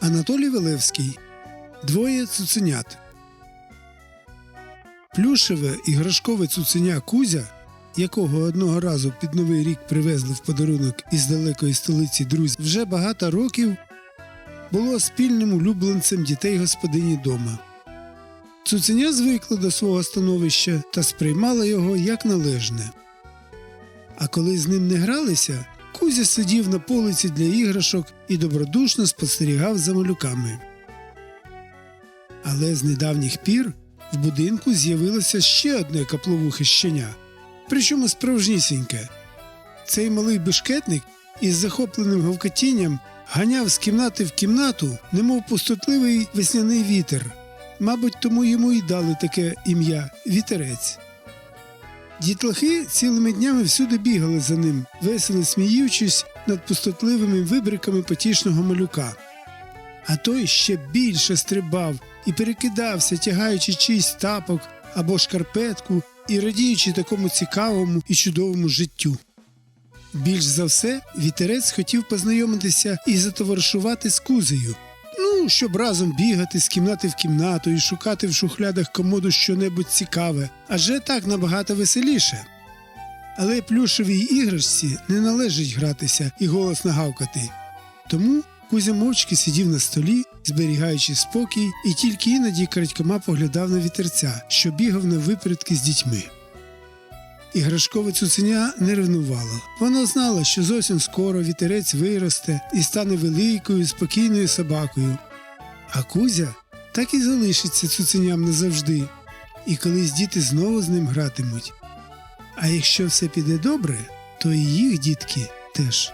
Анатолій Велевський. Двоє цуценят. Плюшеве іграшкове цуценя Кузя, якого одного разу під новий рік привезли в подарунок із далекої столиці друзі, вже багато років було спільним улюбленцем дітей господині дома. Цуценя звикла до свого становища та сприймала його як належне. А коли з ним не гралися, Кузя сидів на полиці для іграшок і добродушно спостерігав за малюками. Але з недавніх пір в будинку з'явилося ще одне капловухе щеня, причому справжнісіньке. Цей малий бешкетник із захопленим гавкотінням ганяв з кімнати в кімнату, немов пустотливий весняний вітер. Мабуть, тому йому й дали таке ім'я вітерець. Дітлахи цілими днями всюди бігали за ним, весело сміючись над пустотливими вибриками потішного малюка. А той ще більше стрибав і перекидався, тягаючи чийсь тапок або шкарпетку і радіючи такому цікавому і чудовому життю. Більш за все, вітерець хотів познайомитися і затоваришувати з кузею. Щоб разом бігати з кімнати в кімнату і шукати в шухлядах комоду щонебудь цікаве, адже так набагато веселіше. Але плюшевій іграшці не належить гратися і голосно гавкати. Тому Кузя мовчки сидів на столі, зберігаючи спокій, і тільки іноді крадькома поглядав на вітерця, що бігав на випередки з дітьми. Іграшкове цуценя не ревнувало. Воно знало, що зовсім скоро вітерець виросте і стане великою, спокійною собакою. А Кузя так і залишиться цуценям назавжди, і колись діти знову з ним гратимуть. А якщо все піде добре, то і їх дітки теж.